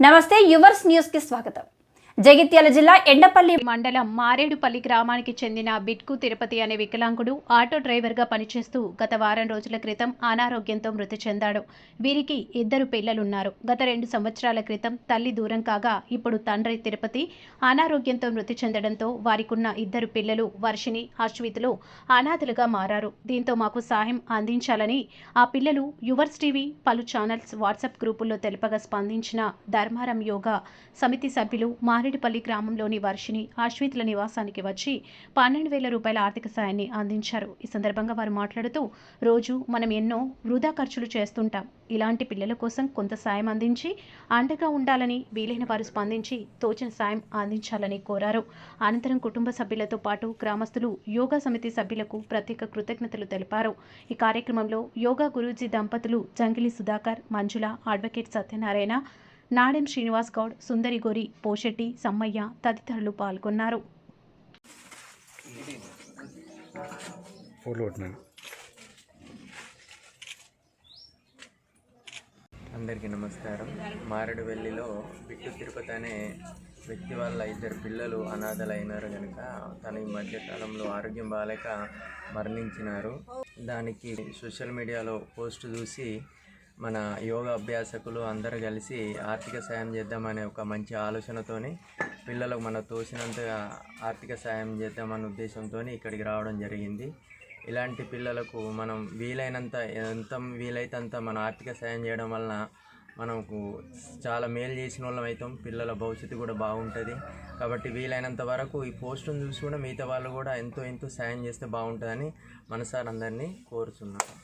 నమస్తే yours news కి స్వాగతం జగిత్యాల జిల్లా ఎండపల్లి మండలం మారేడుపల్లి గ్రామానికి చెందిన బిట్కు తిరుపతి అనే వికలాంగుడు ఆటో డ్రైవర్గా పనిచేస్తూ గత వారం రోజుల క్రితం అనారోగ్యంతో మృతి చెందాడు. వీరికి ఇద్దరు పిల్లలున్నారు. గత రెండు సంవత్సరాల క్రితం తల్లి దూరం కాగా ఇప్పుడు తండ్రి తిరుపతి అనారోగ్యంతో మృతి చెందడంతో వారికున్న ఇద్దరు పిల్లలు వర్షిని అశ్విత్లు అనాథలుగా మారారు. దీంతో మాకు సహాయం అందించాలని ఆ పిల్లలు యువర్స్ టీవీ పలు ఛానల్స్ వాట్సాప్ గ్రూపుల్లో తెలుపగా స్పందించిన ధర్మారం యోగా సమితి సభ్యులు మారేడుపల్లి గ్రామంలోని వర్షిని ఆశ్వితుల నివాసానికి వచ్చి పన్నెండు వేల రూపాయల ఆర్థిక సాయాన్ని అందించారు. ఈ సందర్భంగా వారు మాట్లాడుతూ రోజు మనం ఎన్నో వృధా ఖర్చులు చేస్తుంటాం. ఇలాంటి పిల్లల కోసం కొంత సాయం అందించి అండగా ఉండాలని వీలైన వారు స్పందించి తోచిన సాయం అందించాలని కోరారు. అనంతరం కుటుంబ సభ్యులతో పాటు గ్రామస్తులు యోగా సమితి సభ్యులకు ప్రత్యేక కృతజ్ఞతలు తెలిపారు. ఈ కార్యక్రమంలో యోగా గురూజీ దంపతులు జంగిలి సుధాకర్ మంజుల అడ్వకేట్ సత్యనారాయణ నాడెం శ్రీనివాస్ గౌడ్ సుందరి గోరి పోషెట్టి సమ్మయ్య తదితరులు పాల్గొన్నారు. అందరికీ నమస్కారం. మారేడువెల్లిలో బిట్టు తిరుపతి అనే వ్యక్తి వాళ్ళ ఇద్దరు పిల్లలు అనాథలైనారు కనుక తను ఈ మధ్యకాలంలో ఆరోగ్యం బాగాలేక మరణించినారు. దానికి సోషల్ మీడియాలో పోస్ట్ చూసి మన యోగా అభ్యాసకులు అందరూ కలిసి ఆర్థిక సాయం చేద్దామనే ఒక మంచి ఆలోచనతోని పిల్లలకు మన తోసినంతగా ఆర్థిక సాయం చేద్దామనే ఉద్దేశంతో ఇక్కడికి రావడం జరిగింది. ఇలాంటి పిల్లలకు మనం వీలైనంత ఎంత వీలైతే అంత మన ఆర్థిక సాయం చేయడం వలన మనకు చాలా మేలు చేసిన వాళ్ళం అవుతాం పిల్లల భవిష్యత్తు కూడా బాగుంటుంది. కాబట్టి వీలైనంత వరకు ఈ పోస్టును చూసి కూడా మిగతా వాళ్ళు కూడా ఎంతో ఎంతో సాయం చేస్తే బాగుంటుందని మనసారి అందరినీ కోరుతున్నాను